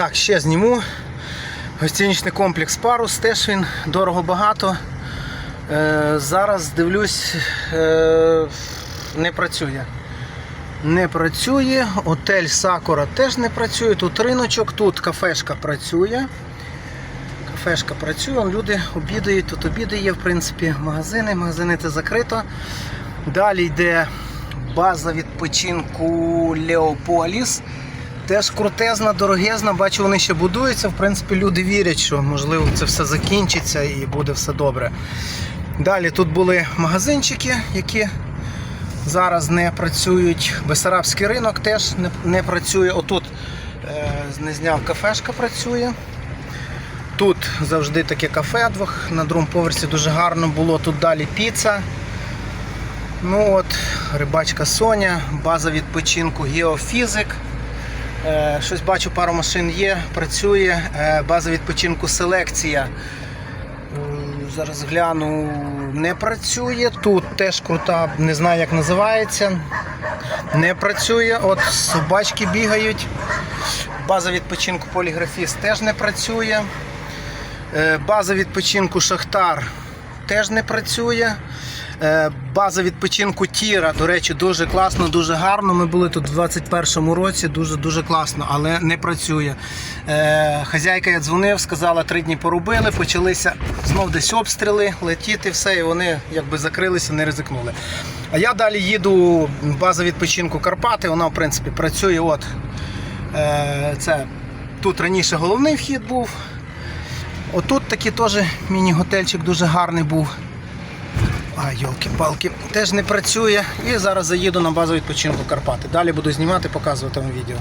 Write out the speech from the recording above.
Так, ще зніму. Гостиничний комплекс Парус, теж він дорого багато. Е, зараз дивлюсь, е, не працює. Не працює. Отель Сакура теж не працює. Тут риночок, тут кафешка працює. Кафешка працює, он люди обідають, тут обіди є, в принципі, магазини, магазини це закрито. Далі йде база відпочинку Леополіс. Теж крутезна, дорогезна, бачу, вони ще будуються. В принципі, люди вірять, що можливо це все закінчиться і буде все добре. Далі тут були магазинчики, які зараз не працюють. Бесарабський ринок теж не, не працює. Отут е, не зняв кафешка працює. Тут завжди таке кафе двох на другому поверсі дуже гарно було. Тут далі піца. Ну от, рибачка Соня, база відпочинку Геофізик. Е, щось бачу, пару машин є, працює. Е, база відпочинку селекція. Зараз гляну, не працює. Тут теж крута, не знаю як називається. Не працює. От собачки бігають. База відпочинку поліграфіст теж не працює. Е, База відпочинку Шахтар теж не працює. Е, База відпочинку Тіра, до речі, дуже класно, дуже гарно. Ми були тут у 21-му році, дуже дуже класно, але не працює. Е, Хазяйка я дзвонив, сказала, три дні поробили, почалися знов десь обстріли, летіти, все, і вони якби закрилися, не ризикнули. А я далі їду база відпочинку Карпати, вона в принципі працює. От е, це тут раніше головний вхід був. Отут такий теж міні-готельчик дуже гарний був. А, йолки-палки, теж не працює. І зараз заїду на базу відпочинку Карпати. Далі буду знімати, показувати вам відео.